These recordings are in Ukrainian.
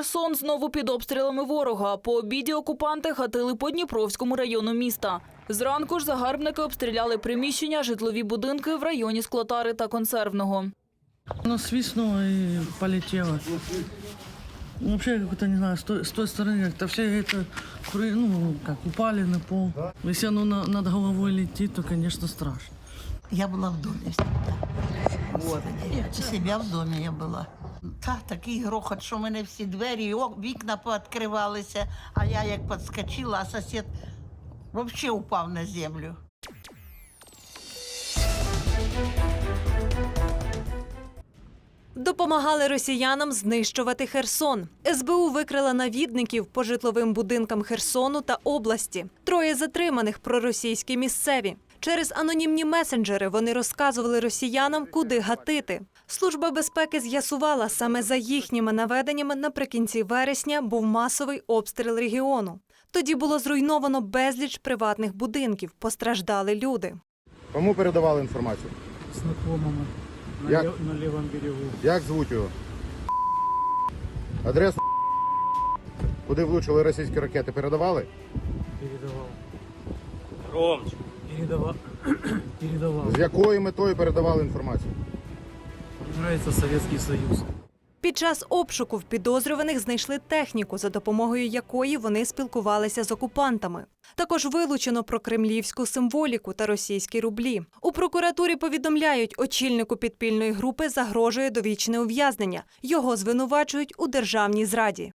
Херсон знову під обстрілами ворога. По обіді окупанти хатили по Дніпровському району міста. Зранку ж загарбники обстріляли приміщення, житлові будинки в районі Склотари та Консервного. Оно свистнуло и полетело. Ну, Вообще, как-то, не знаю, с той, с той стороны как-то все при- ну, упали на пол. Если оно на- над головой летит, то, конечно, страшно. Я була в домі всегда. Себе в домі я була. Та такий грохот, що в мене всі двері, вікна пооткривалися, а я як підскочила, а сусід взагалі упав на землю. Допомагали росіянам знищувати Херсон. СБУ викрила навідників по житловим будинкам Херсону та області. Троє затриманих проросійські місцеві. Через анонімні месенджери вони розказували росіянам, куди гатити. Служба безпеки з'ясувала, саме за їхніми наведеннями наприкінці вересня був масовий обстріл регіону. Тоді було зруйновано безліч приватних будинків, постраждали люди. Кому передавали інформацію? знакомому на, Як? на левом берегу. Як звуть його? Адресу, куди влучили російські ракети, передавали? Передавал. Громче. Передавал. Передавал. З якою метою передавали інформацію? Нравится Советский Союз. Під час обшуку в підозрюваних знайшли техніку, за допомогою якої вони спілкувалися з окупантами. Також вилучено про кремлівську символіку та російські рублі. У прокуратурі повідомляють, очільнику підпільної групи загрожує довічне ув'язнення. Його звинувачують у державній зраді.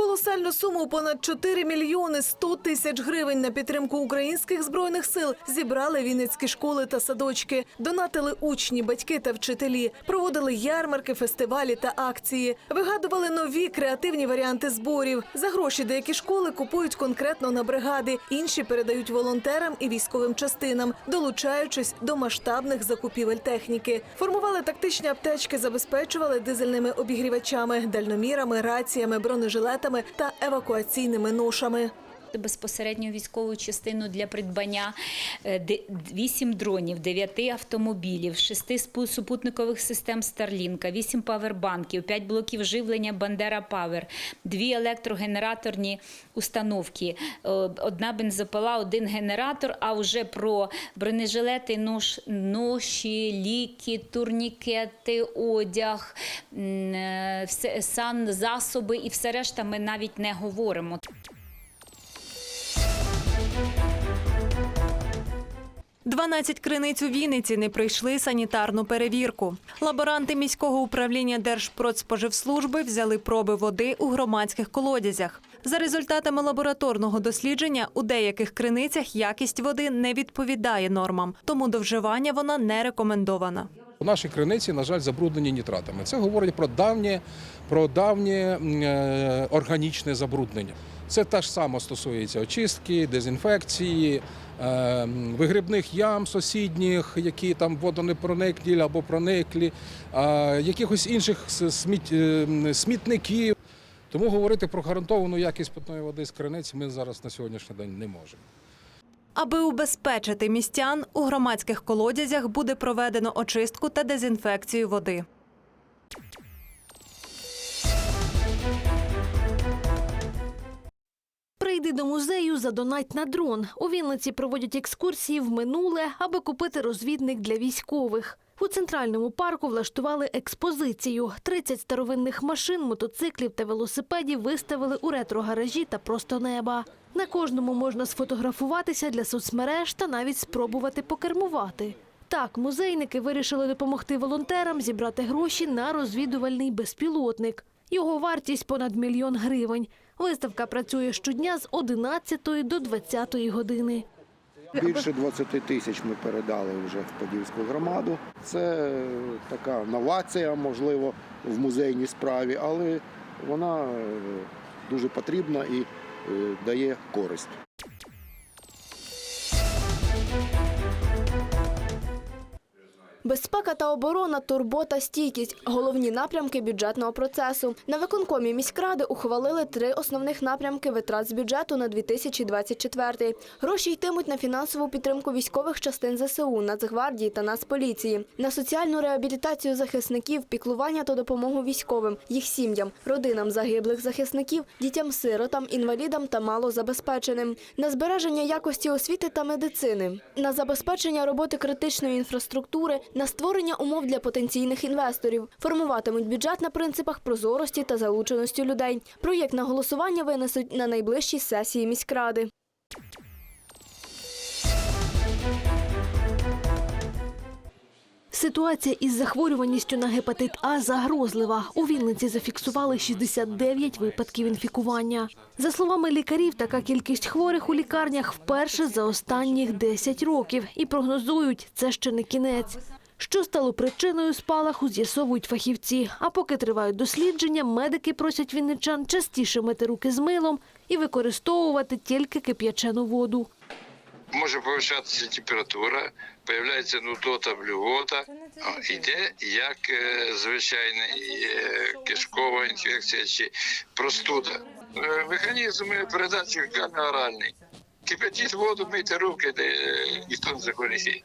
Колосальну суму понад 4 мільйони 100 тисяч гривень на підтримку українських збройних сил зібрали вінницькі школи та садочки, донатили учні, батьки та вчителі, проводили ярмарки, фестивалі та акції, вигадували нові креативні варіанти зборів. За гроші деякі школи купують конкретно на бригади, інші передають волонтерам і військовим частинам, долучаючись до масштабних закупівель техніки. Формували тактичні аптечки, забезпечували дизельними обігрівачами, дальномірами, раціями, бронежилетами та евакуаційними ношами. Безпосередньо військову частину для придбання 8 дронів, 9 автомобілів, 6 супутникових систем Старлінка, 8 павербанків, 5 блоків живлення Бандера Павер, 2 електрогенераторні установки, е, одна бензопила, один генератор. А вже про бронежилети, нож, ноші, ліки, турнікети, одяг, е, все, санзасоби і все решта ми навіть не говоримо. 12 криниць у Вінниці не пройшли санітарну перевірку. Лаборанти міського управління Держпродспоживслужби взяли проби води у громадських колодязях. За результатами лабораторного дослідження у деяких криницях якість води не відповідає нормам, тому до вживання вона не рекомендована. У нашій криниці, на жаль, забруднені нітратами. Це говорить про давнє, про давнє е, органічне забруднення. Це теж саме стосується очистки, дезінфекції, вигрібних ям сусідніх, які там водонепрониклі або прониклі, якихось інших сміт, е, смітників. Тому говорити про гарантовану якість питної води з криниць ми зараз на сьогоднішній день не можемо. Аби убезпечити містян, у громадських колодязях буде проведено очистку та дезінфекцію води. Прийди до музею, задонать на дрон. У Вінниці проводять екскурсії в минуле, аби купити розвідник для військових. У центральному парку влаштували експозицію. 30 старовинних машин, мотоциклів та велосипедів виставили у ретро-гаражі та просто неба. На кожному можна сфотографуватися для соцмереж та навіть спробувати покермувати. Так, музейники вирішили допомогти волонтерам зібрати гроші на розвідувальний безпілотник. Його вартість понад мільйон гривень. Виставка працює щодня з 11 до 20 години. Більше 20 тисяч ми передали вже в Подільську громаду. Це така новація, можливо, в музейній справі, але вона е, дуже потрібна і е, дає користь. Безпека та оборона, турбота, стійкість – головні напрямки бюджетного процесу. На виконкомі міськради ухвалили три основних напрямки витрат з бюджету на 2024. Гроші йтимуть на фінансову підтримку військових частин ЗСУ, Нацгвардії та Нацполіції, на соціальну реабілітацію захисників, піклування та допомогу військовим, їх сім'ям, родинам загиблих захисників, дітям-сиротам, інвалідам та малозабезпеченим, на збереження якості освіти та медицини, на забезпечення роботи критичної інфраструктури, на створення умов для потенційних інвесторів. Формуватимуть бюджет на принципах прозорості та залученості людей. Проєкт на голосування винесуть на найближчій сесії міськради. Ситуація із захворюваністю на гепатит А загрозлива. У Вінниці зафіксували 69 випадків інфікування. За словами лікарів, така кількість хворих у лікарнях вперше за останніх 10 років і прогнозують, це ще не кінець. Що стало причиною спалаху, з'ясовують фахівці. А поки тривають дослідження, медики просять вінничан частіше мити руки з милом і використовувати тільки кип'ячену воду. може повищатися температура, появляється нудота, блювота. Іде як е, звичайна кишкова інфекція чи простуда. Е, Механізм передачі оральний. Кипятіть воду, мийте руки, е, ніхто не захворіє.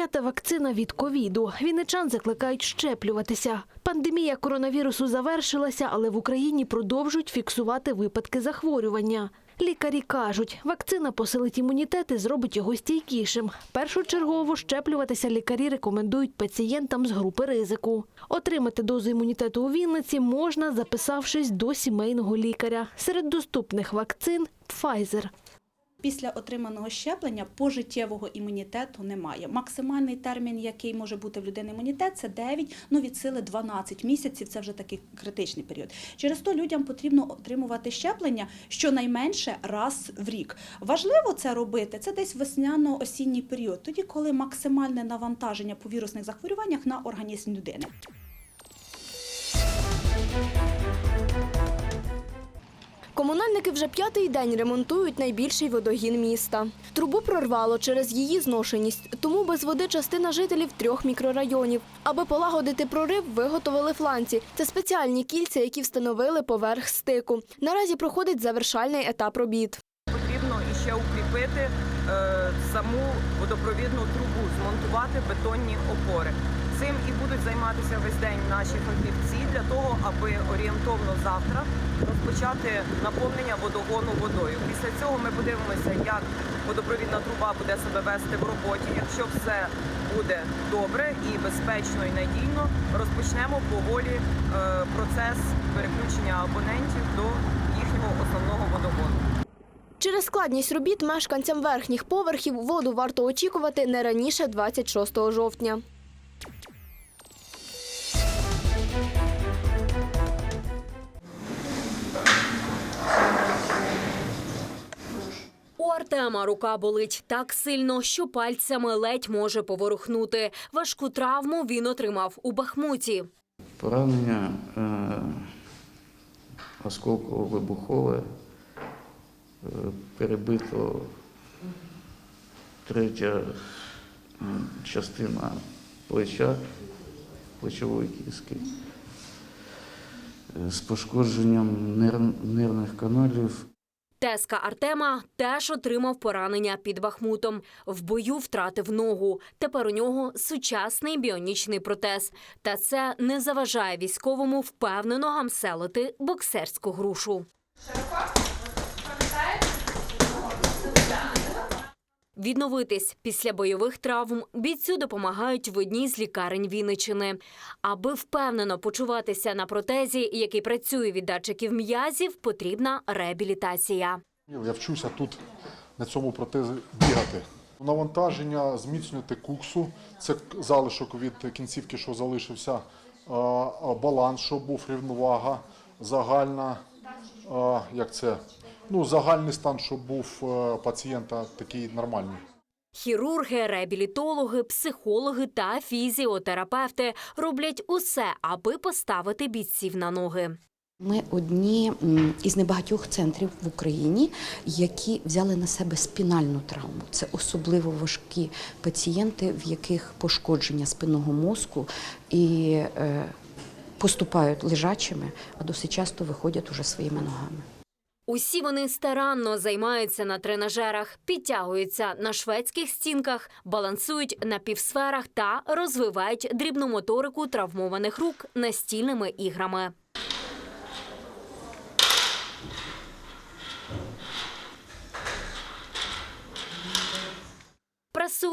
П'ята вакцина від ковіду. Вінничан закликають щеплюватися. Пандемія коронавірусу завершилася, але в Україні продовжують фіксувати випадки захворювання. Лікарі кажуть, вакцина посилить імунітет і зробить його стійкішим. Першочергово щеплюватися лікарі рекомендують пацієнтам з групи ризику. Отримати дозу імунітету у Вінниці можна, записавшись до сімейного лікаря. Серед доступних вакцин Pfizer. Після отриманого щеплення пожиттєвого імунітету немає. Максимальний термін, який може бути в людини імунітет, це 9, ну від сили 12 місяців. Це вже такий критичний період. Через то людям потрібно отримувати щеплення щонайменше раз в рік. Важливо це робити це десь весняно-осінній період, тоді коли максимальне навантаження по вірусних захворюваннях на організм людини. Комунальники вже п'ятий день ремонтують найбільший водогін міста. Трубу прорвало через її зношеність, тому без води частина жителів трьох мікрорайонів. Аби полагодити прорив, виготовили фланці. Це спеціальні кільця, які встановили поверх стику. Наразі проходить завершальний етап робіт. Потрібно іще укріпити е, саму водопровідну трубу, змонтувати бетонні опори. Цим і будуть займатися весь день наші фахівці для того, аби орієнтовно завтра розпочати наповнення водогону водою. Після цього ми подивимося, як водопровідна труба буде себе вести в роботі. Якщо все буде добре і безпечно і надійно, розпочнемо поволі е, процес переключення абонентів до їхнього основного водогону. Через складність робіт мешканцям верхніх поверхів воду варто очікувати не раніше 26 жовтня. Артема рука болить так сильно, що пальцями ледь може поворухнути. Важку травму він отримав у Бахмуті. Поранення е, осколково-вибухове, е, перебито третя е, частина плеча, плечової кістки, е, з пошкодженням нер- нервних каналів. Теска Артема теж отримав поранення під Бахмутом. В бою втратив ногу. Тепер у нього сучасний біонічний протез. Та це не заважає військовому впевнено гамселити боксерську грушу. Відновитись після бойових травм бійцю допомагають в одній з лікарень Вінничини. Аби впевнено почуватися на протезі, який працює від датчиків м'язів, потрібна реабілітація. Я вчуся тут на цьому протезі бігати. Навантаження, зміцнювати куксу, це залишок від кінцівки, що залишився, баланс, щоб був рівновага, загальна, як це, ну, загальний стан, щоб був е, пацієнта такий нормальний. Хірурги, реабілітологи, психологи та фізіотерапевти роблять усе, аби поставити бійців на ноги. Ми одні із небагатьох центрів в Україні, які взяли на себе спінальну травму. Це особливо важкі пацієнти, в яких пошкодження спинного мозку і е, поступають лежачими, а досить часто виходять уже своїми ногами. Усі вони старанно займаються на тренажерах, підтягуються на шведських стінках, балансують на півсферах та розвивають дрібну моторику травмованих рук настільними іграми.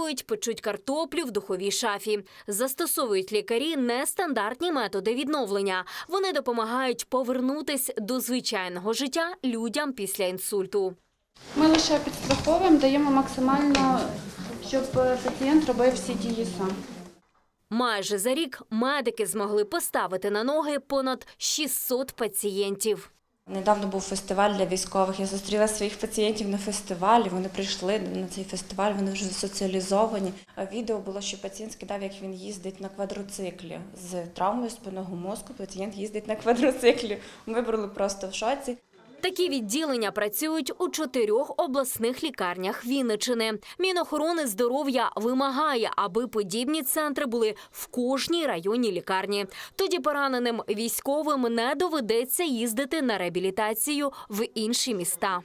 Прасують, печуть картоплю в духовій шафі. Застосовують лікарі нестандартні методи відновлення. Вони допомагають повернутись до звичайного життя людям після інсульту. Ми лише підстраховуємо, даємо максимально, щоб е, пацієнт робив всі дії сам. Майже за рік медики змогли поставити на ноги понад 600 пацієнтів. Недавно був фестиваль для військових. Я зустріла своїх пацієнтів на фестивалі. Вони прийшли на цей фестиваль, вони вже соціалізовані. Відео було, що пацієнт скидав, як він їздить на квадроциклі з травмою спинного мозку. Пацієнт їздить на квадроциклі. Ми були просто в шоці. Такі відділення працюють у чотирьох обласних лікарнях Вінничини. Мінохорони здоров'я вимагає, аби подібні центри були в кожній районній лікарні. Тоді пораненим військовим не доведеться їздити на реабілітацію в інші міста.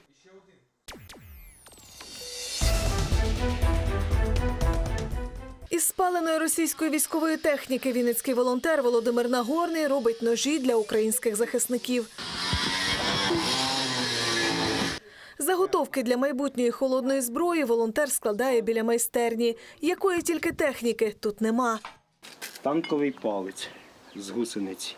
Із спаленої російської військової техніки вінницький волонтер Володимир Нагорний робить ножі для українських захисників. Заготовки для майбутньої холодної зброї волонтер складає біля майстерні. Якої тільки техніки тут нема. танковий палець з гусениці.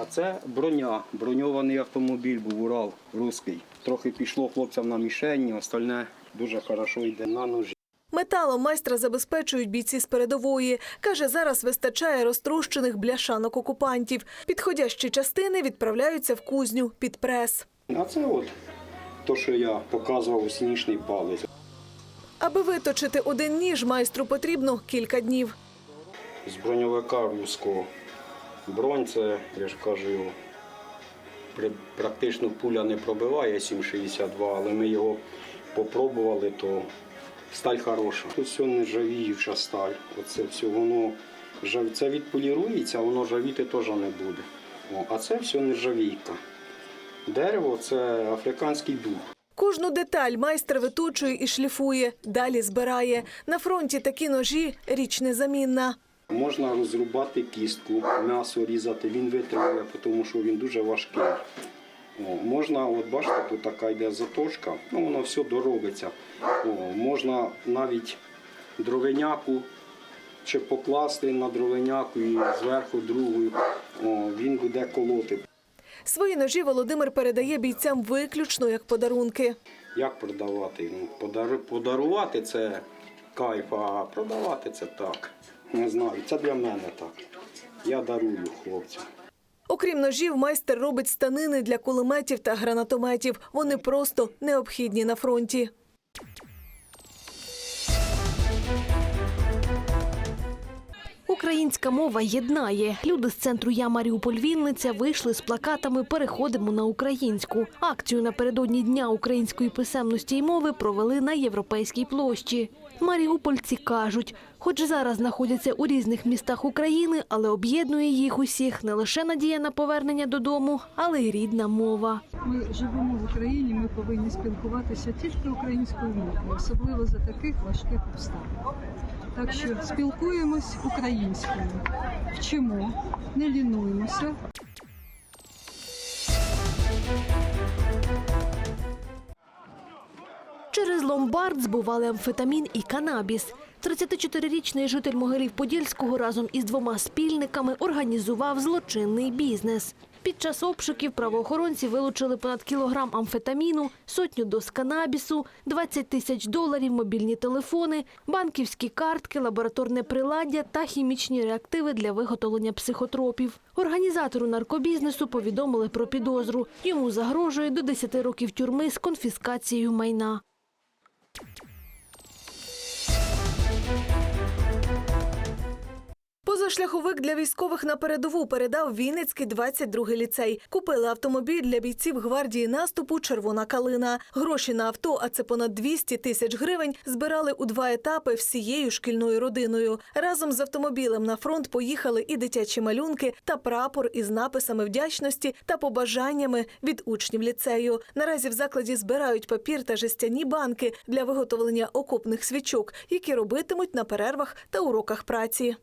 А це броня. Броньований автомобіль був Урал руський. Трохи пішло хлопцям на мішені, остальне дуже хорошо йде на ножі. Металом майстра забезпечують бійці з передової. Каже, зараз вистачає розтрощених бляшанок окупантів. Підходящі частини відправляються в кузню під прес. А це от то, що я показував сінішний палець. Аби виточити один ніж, майстру потрібно кілька днів. З броньовика руського. Бронь це, я ж кажу, практично пуля не пробиває 7,62, але ми його попробували, то сталь хороша. Тут все нержавіюча сталь. Оце все воно це відполірується, воно жавіти теж не буде. О, а це все нержавійка. Дерево це африканський дух. Кожну деталь майстер виточує і шліфує, далі збирає. На фронті такі ножі річ незамінна. Можна розрубати кістку, м'ясо різати, він витримує, тому що він дуже важкий. О, можна, от бачите, тут така йде заточка, ну воно все доробиться. О, можна навіть дровеняку чи покласти на дровеняку і зверху другу, о, він буде колоти. Свої ножі Володимир передає бійцям виключно як подарунки. Як продавати? Ну. Подарувати це кайф, а продавати це так. Не знаю, це для мене так. Я дарую хлопцям. Окрім ножів, майстер робить станини для кулеметів та гранатометів. Вони просто необхідні на фронті. Українська мова єднає. Люди з центру Я Маріуполь Вінниця вийшли з плакатами Переходимо на українську. Акцію напередодні Дня української писемності й мови провели на європейській площі. Маріупольці кажуть, хоч зараз знаходяться у різних містах України, але об'єднує їх усіх не лише надія на повернення додому, але й рідна мова. Ми живемо в Україні, ми повинні спілкуватися тільки українською мовою, особливо за таких важких обставин. Так що спілкуємось українською, вчимо, не лінуємося. Через ломбард збували амфетамін і канабіс. 34-річний житель Могилів-Подільського разом із двома спільниками організував злочинний бізнес. Під час обшуків правоохоронці вилучили понад кілограм амфетаміну, сотню доз канабісу, 20 тисяч доларів, мобільні телефони, банківські картки, лабораторне приладдя та хімічні реактиви для виготовлення психотропів. Організатору наркобізнесу повідомили про підозру. Йому загрожує до 10 років тюрми з конфіскацією майна. Поза Позашляховик для військових на передову передав Вінницький 22-й ліцей. Купили автомобіль для бійців гвардії наступу Червона калина. Гроші на авто, а це понад 200 тисяч гривень, збирали у два етапи всією шкільною родиною. Разом з автомобілем на фронт поїхали і дитячі малюнки та прапор із написами вдячності та побажаннями від учнів ліцею. Наразі в закладі збирають папір та жестяні банки для виготовлення окопних свічок, які робитимуть на перервах та уроках праці.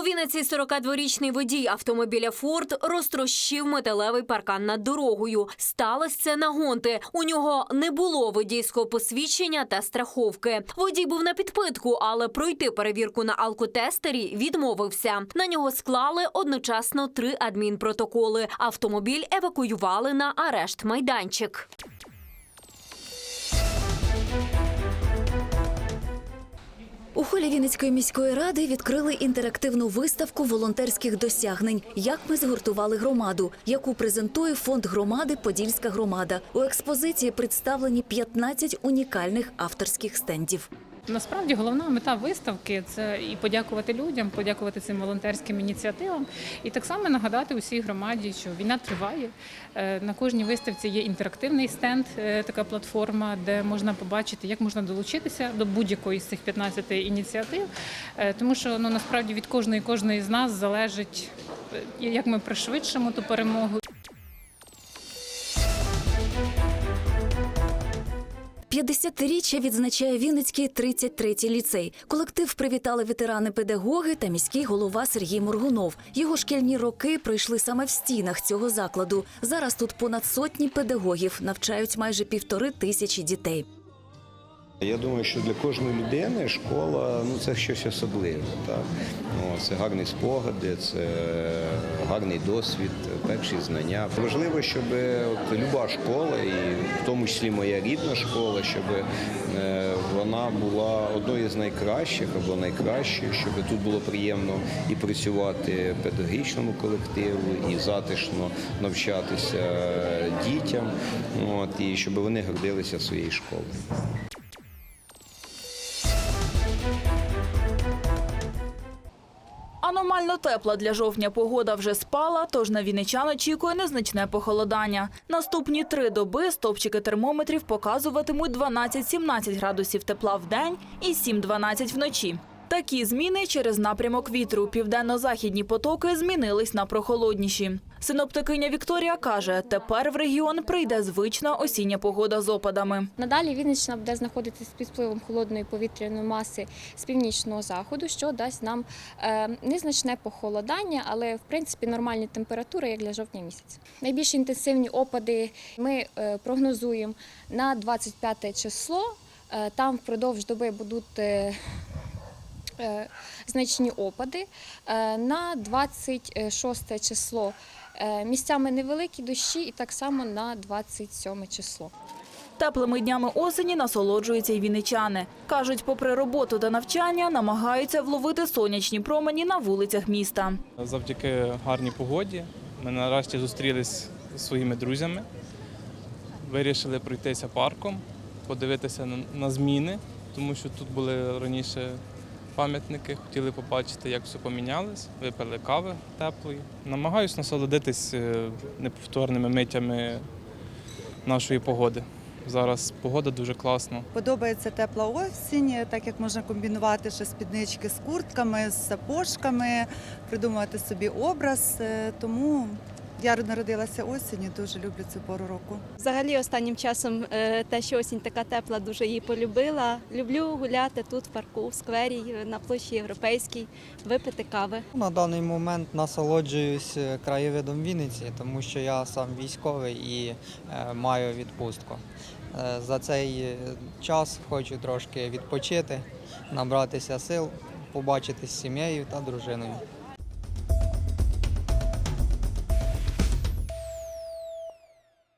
У Вінниці 42-річний водій автомобіля Форд розтрощив металевий паркан над дорогою. Сталося це на гонти. У нього не було водійського посвідчення та страховки. Водій був на підпитку, але пройти перевірку на алкотестері відмовився. На нього склали одночасно три адмінпротоколи. Автомобіль евакуювали на арешт майданчик. У холі Вінницької міської ради відкрили інтерактивну виставку волонтерських досягнень. Як ми згуртували громаду, яку презентує фонд громади Подільська громада. У експозиції представлені 15 унікальних авторських стендів. Насправді головна мета виставки це і подякувати людям, подякувати цим волонтерським ініціативам, і так само нагадати усій громаді, що війна триває. Е, На кожній виставці є інтерактивний стенд, е, така платформа, де можна побачити, як можна долучитися до будь-якої з цих 15 ініціатив, Е, тому що ну насправді від кожної кожної з нас залежить, як ми пришвидшимо ту перемогу. 50-річчя відзначає Вінницький 33-й ліцей. Колектив привітали ветерани-педагоги та міський голова Сергій Моргунов. Його шкільні роки пройшли саме в стінах цього закладу. Зараз тут понад сотні педагогів навчають майже півтори тисячі дітей. Я думаю, що для кожної людини школа ну це щось особливе. Так? Ну, це гарні спогади, це гарний досвід, перші знання. Важливо, щоб от люба школа, і в тому числі моя рідна школа, щоб е, вона була одною з найкращих або найкращою, щоб тут було приємно і працювати педагогічному колективу, і затишно навчатися дітям, от, і щоб вони гордилися своєю школою. Тепла для жовтня погода вже спала, тож на вінничан очікує незначне похолодання. Наступні три доби стопчики термометрів показуватимуть 12-17 градусів тепла в день і 7-12 вночі. Такі зміни через напрямок вітру. Південно-західні потоки змінились на прохолодніші. Синоптикиня Вікторія каже, тепер в регіон прийде звична осіння погода з опадами. Надалі Вінниччина буде знаходитися під впливом холодної повітряної маси з північного заходу, що дасть нам е, незначне похолодання, але в принципі нормальні температури, як для жовтня місяця. Найбільш інтенсивні опади ми е, прогнозуємо на 25 число. Е, Там впродовж доби будуть значні опади. Е, На 26 число е, місцями невеликі дощі, і так само на 27 число. Теплими днями осені насолоджуються й вінничани. Кажуть, попри роботу та навчання, намагаються вловити сонячні промені на вулицях міста. Завдяки гарній погоді ми нарешті зустрілись зі своїми друзями, вирішили пройтися парком, подивитися на зміни, тому що тут були раніше пам'ятники, хотіли побачити, як все помінялось, випили кави теплої. Намагаюсь насолодитись е, неповторними миттями нашої погоди. Зараз погода дуже класна. Подобається тепла осінь, так як можна комбінувати ще спіднички з куртками, з сапожками, придумувати собі образ. Е, Тому я народилася осінню, дуже люблю цю пору року. Взагалі, останнім часом е, те, що осінь така тепла, дуже її полюбила. Люблю гуляти тут в парку, в сквері, на площі Європейській, випити кави. На даний момент насолоджуюсь е, краєвидом Вінниці, тому що я сам військовий і е, маю відпустку. За цей час хочу трошки відпочити, набратися сил, побачитись з сім'єю та дружиною.